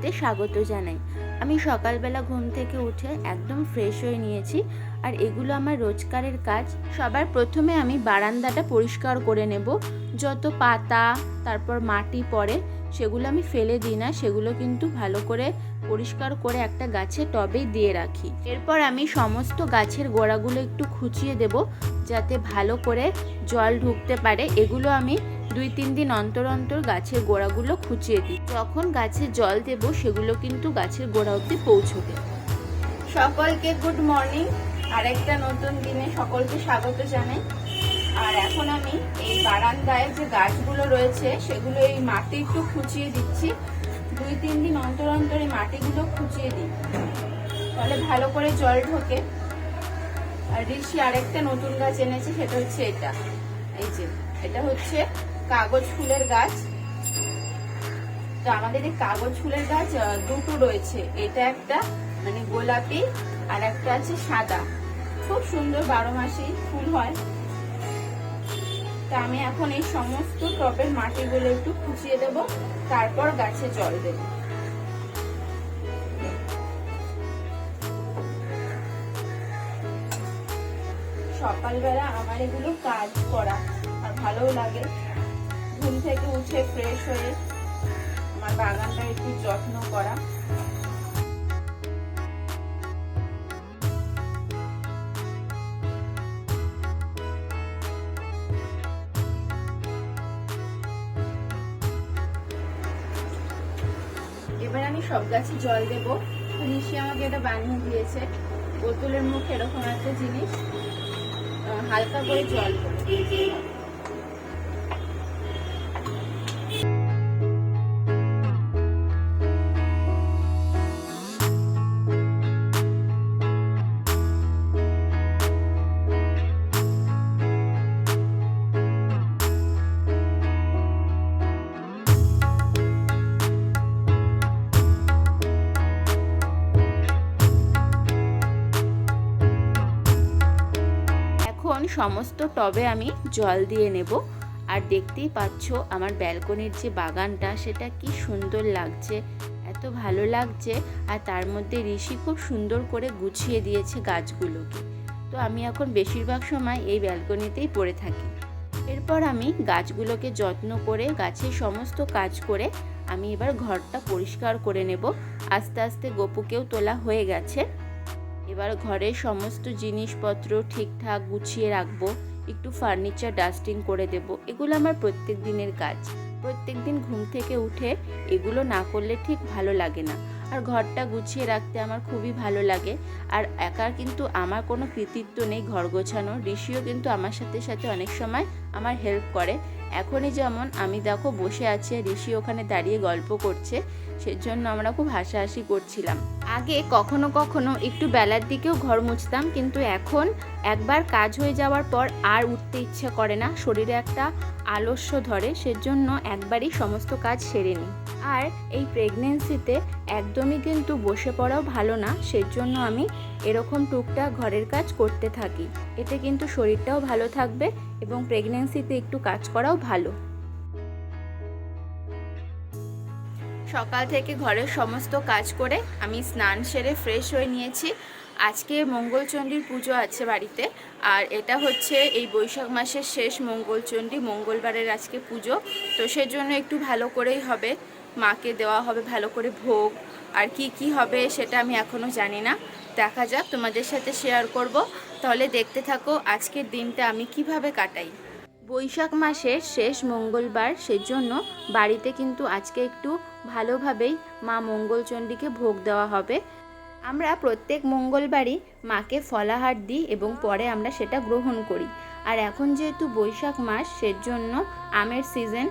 ভিডিওতে স্বাগত জানাই। আমি সকালবেলা ঘুম থেকে উঠে একদম ফ্রেশ হয়ে নিয়েছি আর এগুলো আমার রোজকারের কাজ। সবার প্রথমে আমি বারান্দাটা পরিষ্কার করে নেব। যত পাতা, তারপর মাটি পড়ে, সেগুলো আমি ফেলে দিই না। সেগুলো কিন্তু ভালো করে পরিষ্কার করে একটা গাছে টবে দিয়ে রাখি। এরপর আমি সমস্ত গাছের গোড়াগুলো একটু খুঁচিয়ে দেব যাতে ভালো করে জল ঢুকতে পারে। এগুলো আমি দুই তিন দিন অন্তর অন্তর গাছের গোড়াগুলো খুঁচিয়ে দিই। যখন গাছে জল দেব, সেগুলো কিন্তু গাছের গোড়া অবধি পৌঁছবে। সকলকে গুড মর্নিং। আর একটা নতুন দিনে সকলকে স্বাগত জানাই। আর এখন আমি এই বারান্দায় যে গাছগুলো রয়েছে, সেগুলো এই মাটি একটু খুঁচিয়ে দিচ্ছি। দুই তিন দিন অন্তর অন্তর এই মাটিগুলো খুঁচিয়ে দিই। তাহলে ভালো করে জল ঢোকে। আর ঋষি আরেকটা নতুন গাছ এনেছে, সেটা হচ্ছে এটা। এই যে, এটা হচ্ছে কাগজ ফুলের গাছ। তো আমাদের এই কাগজ ফুলের গাছ দুটো রয়েছে। এটা একটা মানে গোলাপি, আর একটা আছে সাদা। খুব সুন্দর বারো মাসি ফুল হয়। তা আমি এখন এই সমস্ত টবের মাটিগুলো একটু খুঁচিয়ে দেব, তারপর গাছে জল দেব। সকালবেলা আমার এগুলো কাজ করা, আর ভালোও লাগে। ঘুম থেকে উঠে ফ্রেশ হয়ে আমার বাগানটা একটু যত্ন করা। এবার আমি সব গাছে জল দেব। নিশি আমাকে এটা বানিয়ে দিয়েছে। বোতলের মুখ এরকম একটা জিনিস। হালকা করে জল দেবো। সমস্ত টবে আমি জল দিয়ে নেব। আর দেখতেই পাচ্ছ আমার ব্যালকনির যে বাগানটা, সেটা কি সুন্দর লাগছে, এত ভালো লাগছে। আর তার মধ্যে ঋষি খুব সুন্দর করে গুছিয়ে দিয়েছে গাছগুলোকে। তো আমি এখন বেশিরভাগ সময় এই ব্যালকনিতেই পড়ে থাকি। এরপর আমি গাছগুলোকে যত্ন করে, গাছের সমস্ত কাজ করে, আমি এবার ঘরটা পরিষ্কার করে নেব। আস্তে আস্তে গোপুকেও তোলা হয়ে গেছে। এবার ঘরের সমস্ত জিনিসপত্র ঠিকঠাক গুছিয়ে রাখব, একটু ফার্নিচার ডাস্টিং করে দেব, এগুলো আমার প্রত্যেক দিনের কাজ। প্রত্যেক দিন ঘুম থেকে উঠে এগুলো না করলে ঠিক ভালো লাগে না। আর ঘরটা গুছিয়ে রাখতে আমার খুবই ভালো লাগে। আর একার কিন্তু আমার কোনো কৃতিত্ব নেই ঘর গোছানো ঋষিও কিন্তু আমার সাথে সাথে অনেক সময় আমার হেল্প করে। এখনই যেমন আমি দেখো বসে আছি ঋষি ওখানে দাঁড়িয়ে গল্প করছে, সেজন্য আমরা খুব হাসাহাসি করছিলাম। আগে কখনো কখনো একটু বেলার দিকেও ঘর মুছতাম, কিন্তু এখন একবার কাজ হয়ে যাওয়ার পর আর উঠতে ইচ্ছে করে না, শরীরে একটা আলস্য ধরে, সেজন্য একবারই সমস্ত কাজ সেরে নিই। আর এই প্রেগনেন্সিতে একদমই কিন্তু বসে পড়াও ভালো না, সেজন্য আমি এরকম টুকটাক ঘরের কাজ করতে থাকি। এতে কিন্তু শরীরটাও ভালো থাকবে এবং প্রেগনেন্সিতে একটু কাজ করাও ভালো। সকাল থেকে ঘরের সমস্ত কাজ করে আমি স্নান সেরে ফ্রেশ হয়ে নিয়েছি। আজকে মঙ্গলচণ্ডীর পুজো আছে বাড়িতে। আর এটা হচ্ছে এই বৈশাখ মাসের শেষ মঙ্গলচণ্ডী, মঙ্গলবারের আজকে পুজো। তো সেজন্য একটু ভালো করেই হবে। মাকে দেওয়া হবে ভালো করে ভোগ। আর কি কি হবে সেটা আমি এখনও জানি না। দেখা যাক, তোমাদের সাথে শেয়ার করব। তাহলে দেখতে থাকো, আজকের দিনটা আমি কীভাবে কাটাই। বৈশাখ মাসের শেষ মঙ্গলবার, সেজন্য বাড়িতে কিন্তু আজকে একটু ভালোভাবেই মা মঙ্গলচণ্ডীকে ভোগ দেওয়া হবে। আমরা প্রত্যেক মঙ্গলবারই মাকে ফলাহার দিই এবং পরে আমরা সেটা গ্রহণ করি। আর এখন যেহেতু বৈশাখ মাস, সেজন্য আমের সিজন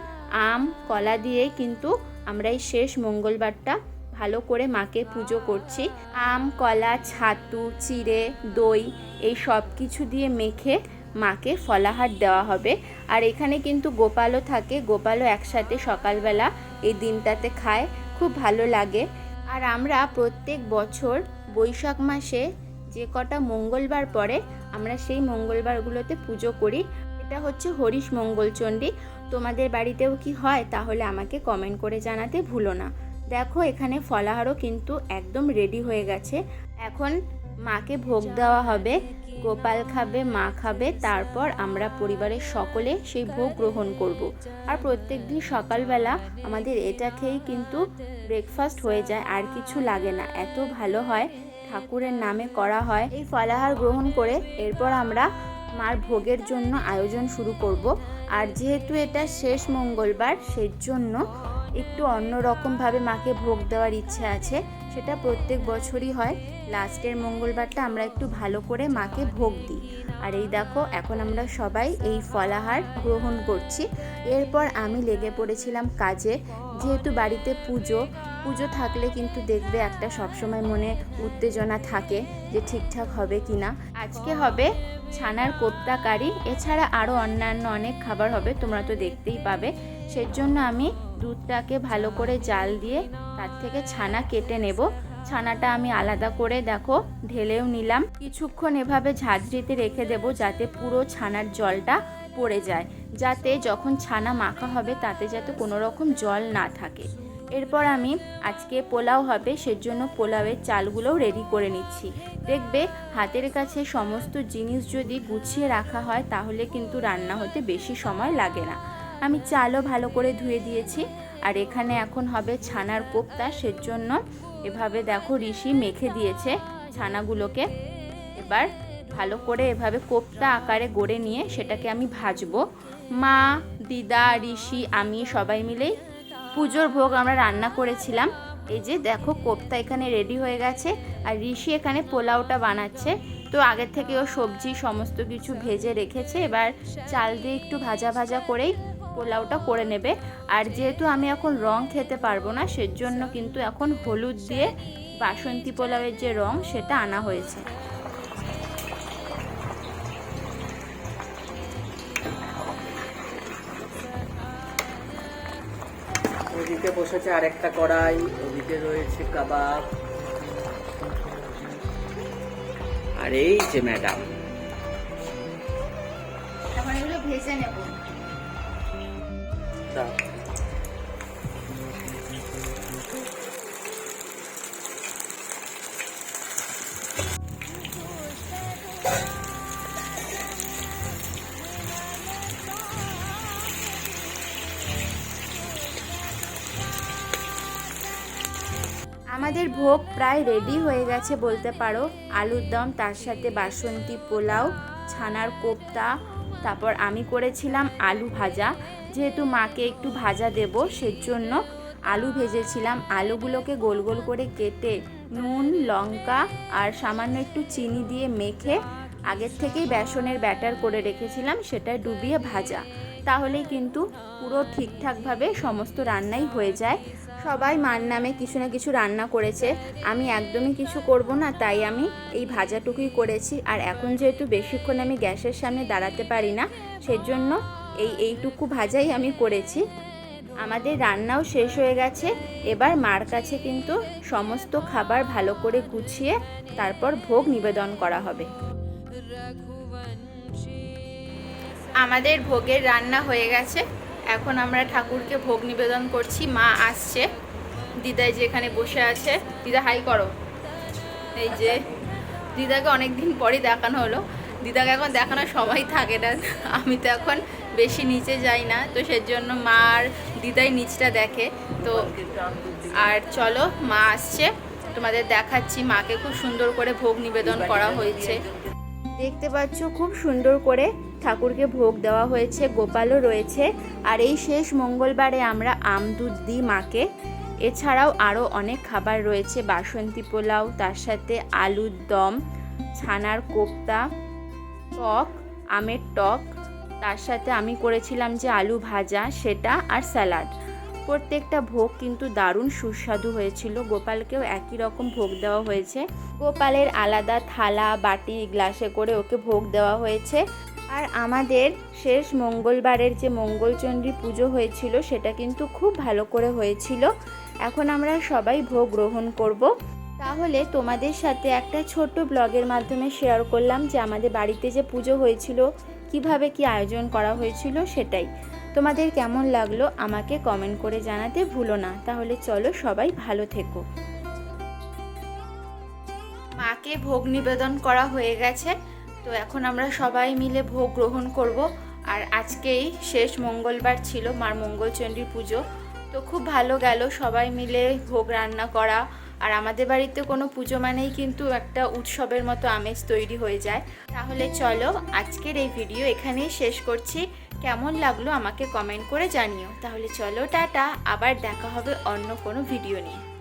আম, কলা দিয়ে কিন্তু আমরা এই শেষ মঙ্গলবারটা ভালো করে মাকে পুজো করছি। আম, কলা, ছাতু, চিড়ে, দই, এই সব কিছু দিয়ে মেখে মাকে ফলাহার দেওয়া হবে। আর এখানে কিন্তু গোপালও থাকে। গোপালও একসাথে সকালবেলা এই দিনটাতে খায়। খুব ভালো লাগে। আর আমরা প্রত্যেক বছর বৈশাখ মাসে যে কটা মঙ্গলবার পড়ে আমরা সেই মঙ্গলবারগুলোতে পুজো করি। এটা হচ্ছে হরিশ মঙ্গলচণ্ডী। তোমাদের বাড়িতেও কি হয় তাহলে আমাকে কমেন্ট করে জানাতে ভুলো না। দেখো এখানে ফলাহারও কিন্তু একদম রেডি হয়ে গেছে। এখন মাকে ভোগ দেওয়া হবে। গোপাল খাবে, মা খাবে, তারপর আমরা পরিবারের সকলে সেই ভোগ গ্রহণ করব। আর প্রত্যেক দিন সকালবেলা আমাদের এটা খেয়েই কিন্তু ব্রেকফাস্ট হয়ে যায়, আর কিছু লাগে না। এত ভালো হয়, ঠাকুরের নামে করা হয়। এই ফলাহার গ্রহণ করে এরপর আমরা মার ভোগের জন্য আয়োজন শুরু করব। আর যেহেতু এটা শেষ মঙ্গলবার সেই জন্য একটু অন্যরকমভাবে মাকে ভোগ দেওয়ার ইচ্ছে আছে, সেটা প্রত্যেক বছরই হয়। লাস্টের মঙ্গলবারটা আমরা একটু ভালো করে মাকে ভোগ দিই। আর এই দেখো, এখন আমরা সবাই এই ফলাহার গ্রহণ করছি। এরপর আমি লেগে পড়েছিলাম কাজে। যেহেতু বাড়িতে পুজো পুজো থাকলে কিন্তু দেখবে একটা সবসময় মনে উত্তেজনা থাকে যে ঠিকঠাক হবে কি না আজকে হবে ছানার কোপ্তা কারি। এছাড়া আরও অন্যান্য অনেক খাবার হবে, তোমরা তো দেখতেই পাবে। সেজন্য আমি দুধটাকে ভালো করে জাল দিয়ে তার থেকে ছানা কেটে নেব। ছানাটা আমি আলাদা করে দেখো ঢেলেও নিলাম। কিছুক্ষণ এভাবে ঝাঁঝরিতে রেখে দেব যাতে পুরো ছানার জলটা পড়ে যায়। যাতে যখন ছানা মাখা হবে তাতে যাতে কোনো রকম জল না থাকে। এরপর আমি আজকে পোলাও হবে, সেজন্য পোলাওয়ের চালগুলোও রেডি করে নিচ্ছি। দেখবে হাতের কাছে সমস্ত জিনিস যদি গুছিয়ে রাখা হয় তাহলে কিন্তু রান্না হতে বেশি সময় লাগে না। আমি চালও ভালো করে ধুয়ে দিয়েছি। আর এখানে এখন হবে ছানার কোপ্তা, সেজন্য এভাবে দেখো ঋষি মেখে দিয়েছে ছানাগুলোকে। এবার ভালো করে এভাবে কোপ্তা আকারে গড়ে নিয়ে সেটাকে আমি ভাজবো। মা, দিদা, ঋষি, আমি সবাই মিলেই পুজোর ভোগ আমরা রান্না করেছিলাম। এই যে দেখো কোপ্তা এখানে রেডি হয়ে গেছে আর ঋষি এখানে পোলাওটা বানাচ্ছে। তো আগের থেকে ও সবজি সমস্ত কিছু ভেজে রেখেছে। এবার চাল দিয়ে একটু ভাজা ভাজা করেই পোলাওটা করে নেবে। আর যেহেতু আমি এখন রং খেতে পারব না সেজন্য কিন্তু এখন হলুদ দিয়ে বাসন্তী পোলাওয়ের যে রং সেটা আনা হয়েছে। ওদিকে বসেছে আরেকটা কড়াই ওদিকে রয়েছে কাবাব। আর এই যে ম্যাডাম। এখন এগুলো ভেজে নেব। আমাদের ভোগ প্রায় রেডি হয়ে গেছে বলতে পারো। আলুর দম, তার সাথে বাসন্তী পোলাও, ছানার কোপ্তা, তারপর আমি করেছিলাম আলু ভাজা। যেহেতু মাকে একটু ভাজা দেব, সেজন্য আলু ভেজেছিলাম। আলুগুলোকে গোল গোল করে কেটে নুন, লঙ্কা আর সামান্য একটু চিনি দিয়ে মেখে আগের থেকেই বেসনের ব্যাটার করে রেখেছিলাম, সেটা ডুবিয়ে ভাজা। তাহলেই কিন্তু পুরো ঠিকঠাকভাবে সমস্ত রান্নাই হয়ে যায়। সবাই মার নামে কিছু না কিছু রান্না করেছে। আমি একদমই কিছু করব না, তাই আমি এই ভাজাটুকুই করেছি। আর এখন যেহেতু বেশিক্ষণ আমি গ্যাসের সামনে দাঁড়াতে পারি না, সেজন্য এই এইটুকু ভাজাই আমি করেছি। আমাদের রান্নাও শেষ হয়ে গেছে। এবার মার কাছে কিন্তু সমস্ত খাবার ভালো করে গুছিয়ে তারপর ভোগ নিবেদন করা হবে। আমাদের ভোগের রান্না হয়ে গেছে। এখন আমরা ঠাকুরকে ভোগ নিবেদন করছি। মা আসছে। দিদাই যেখানে বসে আছে। দিদা হাই করো। এই যে, দিদাকে অনেক দিন পরই দেখানো হলো। দিদাকে এখন দেখানোর সবাই থাকে না। আমি তো এখন বেশি নিচে যাই না, তো সেজন্য মা আর দিদাই নিচটা দেখে। তো আর চলো, মা আসছে। তোমাদের দেখাচ্ছি, মাকে খুব সুন্দর করে ভোগ নিবেদন করা হয়েছে। দেখতে পাচ্ছ, খুব সুন্দর করে ঠাকুরকে ভোগ দেওয়া হয়েছে, গোপালও রয়েছে। আর এই শেষ মঙ্গলবারে আমরা আম দুধ দিই মাকে। এছাড়াও আরও অনেক খাবার রয়েছে, বাসন্তী পোলাও, তার সাথে আলুর দম, ছানার কোপ্তা। টক, আমের টক, তার সাথে আমি করেছিলাম যে আলু ভাজা, সেটা আর স্যালাড। প্রত্যেকটা ভোগ কিন্তু দারুণ সুস্বাদু হয়েছিল। গোপালকেও একই রকম ভোগ দেওয়া হয়েছে। গোপালের আলাদা থালা, বাটি, গ্লাসে করে ওকে ভোগ দেওয়া হয়েছে। আর আমাদের শেষ মঙ্গলবারের যে মঙ্গলচণ্ডী পুজো হয়েছিল, সেটা কিন্তু খুব ভালো করে হয়েছিল। এখন আমরা সবাই ভোগ গ্রহণ করব। তাহলে তোমাদের সাথে একটা ছোট্ট ব্লগের মাধ্যমে শেয়ার করলাম যে আমাদের বাড়িতে যে পুজো হয়েছিল, কীভাবে কি আয়োজন করা হয়েছিল সেটাই। তোমাদের কেমন লাগল আমাকে কমেন্ট করে জানাতে ভুলো না। তাহলে চলো সবাই ভালো থেকো। মাকে ভোগ নিবেদন করা হয়ে গেছে। তো এখন আমরা সবাই মিলে ভোগ গ্রহণ করব। আর আজকেই শেষ মঙ্গলবার ছিল মার মঙ্গলচণ্ডীর পুজো। তো খুব ভালো গেল সবাই মিলে ভোগ রান্না করা। আর আমাদের বাড়িতে কোনো পুজো মানেই কিন্তু একটা উৎসবের মতো আমেজ তৈরি হয়ে যায়। তাহলে চলো আজকের এই ভিডিও এখানেই শেষ করছি। কেমন লাগল আমাকে কমেন্ট করে জানিও। তাহলে চলো টাটা, আবার দেখা হবে অন্য কোনো ভিডিও নিয়ে।